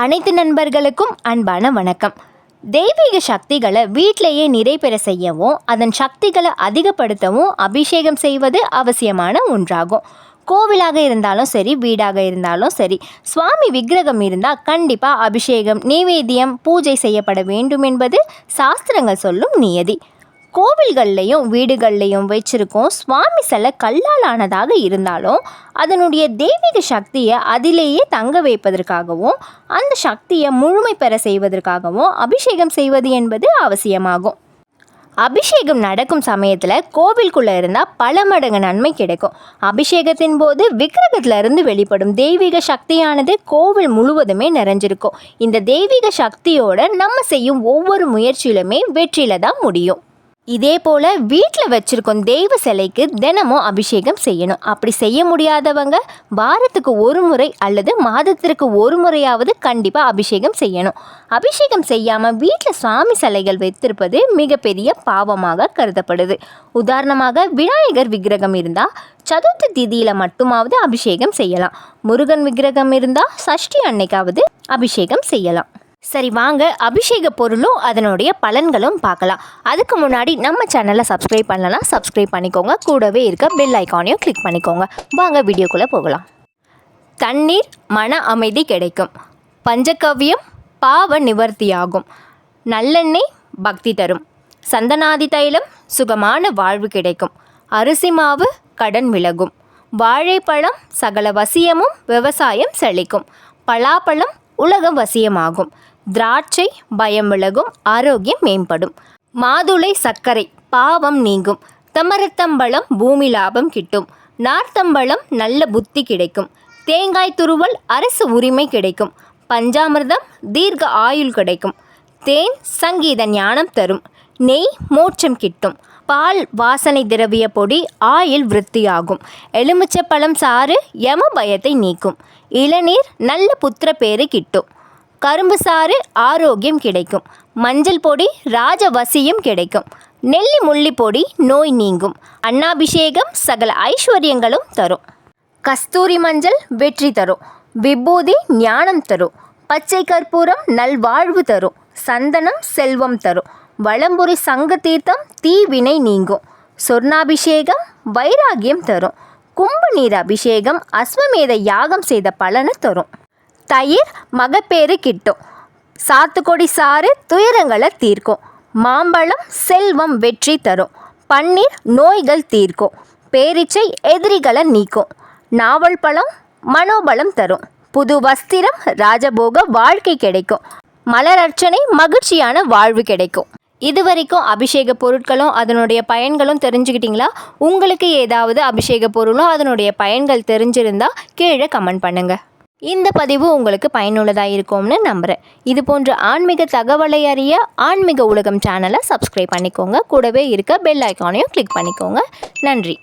அனைத்து நண்பர்களுக்கும் அன்பான வணக்கம். தெய்வீக சக்திகளை வீட்டிலேயே நிறைபெற செய்யவும் அதன் சக்திகளை அதிகப்படுத்தவும் அபிஷேகம் செய்வது அவசியமான ஒன்றாகும். கோவிலாக இருந்தாலும் சரி வீடாக இருந்தாலும் சரி சுவாமி விக்கிரகம் இருந்தால் கண்டிப்பாக அபிஷேகம் நைவேத்தியம் பூஜை செய்யப்பட வேண்டும் என்பது சாஸ்திரங்கள் சொல்லும் நியதி. கோவில்கள்லையும் வீடுகள்லையும் வச்சிருக்கோம். சுவாமி சிலை கல்லால் ஆனதாக இருந்தாலும் அதனுடைய தெய்வீக சக்தியை அதிலேயே தங்க வைப்பதற்காகவும் அந்த சக்தியை முழுமை பெற செய்வதற்காகவும் அபிஷேகம் செய்வது என்பது அவசியமாகும். அபிஷேகம் நடக்கும் சமயத்தில் கோவிலுக்குள்ளே இருந்தால் பல மடங்கு நன்மை கிடைக்கும். அபிஷேகத்தின் போது விக்கிரகத்திலிருந்து வெளிப்படும் தெய்வீக சக்தியானது கோவில் முழுவதுமே நிறைஞ்சிருக்கும். இந்த தெய்வீக சக்தியோட நம்ம செய்யும் ஒவ்வொரு முயற்சியிலுமே வெற்றியில் தான் முடியும். இதே போல் வீட்டில் வச்சுருக்கோம் தெய்வ சிலைக்கு தினமும் அபிஷேகம் செய்யணும். அப்படி செய்ய முடியாதவங்க வாரத்துக்கு ஒரு முறை அல்லது மாதத்திற்கு ஒரு முறையாவது கண்டிப்பாக அபிஷேகம் செய்யணும். அபிஷேகம் செய்யாமல் வீட்டில் சுவாமி சிலைகள் வைத்திருப்பது மிகப்பெரிய பாவமாக கருதப்படுது. உதாரணமாக விநாயகர் விக்கிரகம் இருந்தால் சதுர்த்தி திதியில் மட்டுமாவது அபிஷேகம் செய்யலாம். முருகன் விக்கிரகம் இருந்தால் சஷ்டி அன்னைக்காவது அபிஷேகம் செய்யலாம். சரி வாங்க. அபிஷேக பொருளும் அதனுடைய பலன்களும் பார்க்கலாம். அதுக்கு முன்னாடி நம்ம சேனலை சப்ஸ்கிரைப் பண்ணலாம் சப்ஸ்கிரைப் பண்ணிக்கோங்க. கூடவே இருக்க பெல் ஐக்கானையும் கிளிக் பண்ணிக்கோங்க. வாங்க வீடியோக்குள்ளே போகலாம். தண்ணீர் மன அமைதி கிடைக்கும். பஞ்சகவ்யம் பாவ நிவர்த்தியாகும். நல்லெண்ணெய் பக்தி தரும். சந்தனாதி தைலம் சுகமான வாழ்வு கிடைக்கும். அரிசி மாவு கடன் விலகும். வாழைப்பழம் சகல வசியமும் விவசாயம் செழிக்கும். பலாப்பழம் உலகம் வசியமாகும். திராட்சை பயம் விலகும் ஆரோக்கியம் மேம்படும். மாதுளை சர்க்கரை பாவம் நீங்கும். தமரத்தம்பழம் பூமி லாபம் கிட்டும். நார்த்தம்பழம் நல்ல புத்தி கிடைக்கும். தேங்காய் துருவல் அரசு உரிமை கிடைக்கும். பஞ்சாமிர்தம் தீர்க்க ஆயுள் கிடைக்கும். தேன் சங்கீத ஞானம் தரும். நெய் மோட்சம் கிட்டும். பால் வாசனை திரவிய பொடி ஆயில் விருத்தியாகும். எலுமிச்சப்பழம் சாறு யம பயத்தை நீக்கும். இளநீர் நல்ல புத்திர பேரு கிட்டும். கரும்பு சாறு ஆரோக்கியம் கிடைக்கும். மஞ்சள் பொடி ராஜவசியம் கிடைக்கும். நெல்லி முள்ளி பொடி நோய் நீங்கும். அன்னாபிஷேகம் சகல ஐஸ்வர்யங்களும் தரும். கஸ்தூரி மஞ்சள் வெற்றி தரும். விபூதி ஞானம் தரும். பச்சை கற்பூரம் நல்வாழ்வு தரும். சந்தனம் செல்வம் தரும். வளம்புரி சங்க தீர்த்தம் தீவினை நீங்கும். சொர்ணாபிஷேகம் வைராகியம் தரும். கும்ப நீர் அபிஷேகம் அஸ்வமேத யாகம் செய்த பலனை தரும். தயிர் மகப்பேறு கிட்டும். சாத்துக்கொடி சாறு துயரங்களை தீர்க்கும். மாம்பழம் செல்வம் வெற்றி தரும். பன்னீர் நோய்கள் தீர்க்கும். பேரிச்சை எதிரிகளை நீக்கும். நாவல் பழம் மனோபலம் தரும். புது வஸ்திரம் ராஜபோக வாழ்க்கை கிடைக்கும். மலர் அர்ச்சனை மகிழ்ச்சியான வாழ்வு கிடைக்கும். இது வரைக்கும் அபிஷேக பொருட்களும் அதனுடைய பயன்களும் தெரிஞ்சுக்கிட்டீங்களா? உங்களுக்கு ஏதாவது அபிஷேக பொருளும் அதனுடைய பயன்கள் தெரிஞ்சிருந்தால் கீழே கமெண்ட் பண்ணுங்கள் இந்த பதிவு உங்களுக்கு பயனுள்ளதாக இருக்கும்னு நம்புகிறேன் இது போன்ற ஆன்மீக தகவலை அறிய ஆன்மீக உலகம் சேனலை சப்ஸ்கிரைப் பண்ணிக்கோங்க. கூடவே இருக்க பெல் ஐக்கானையும் கிளிக் பண்ணிக்கோங்க. நன்றி.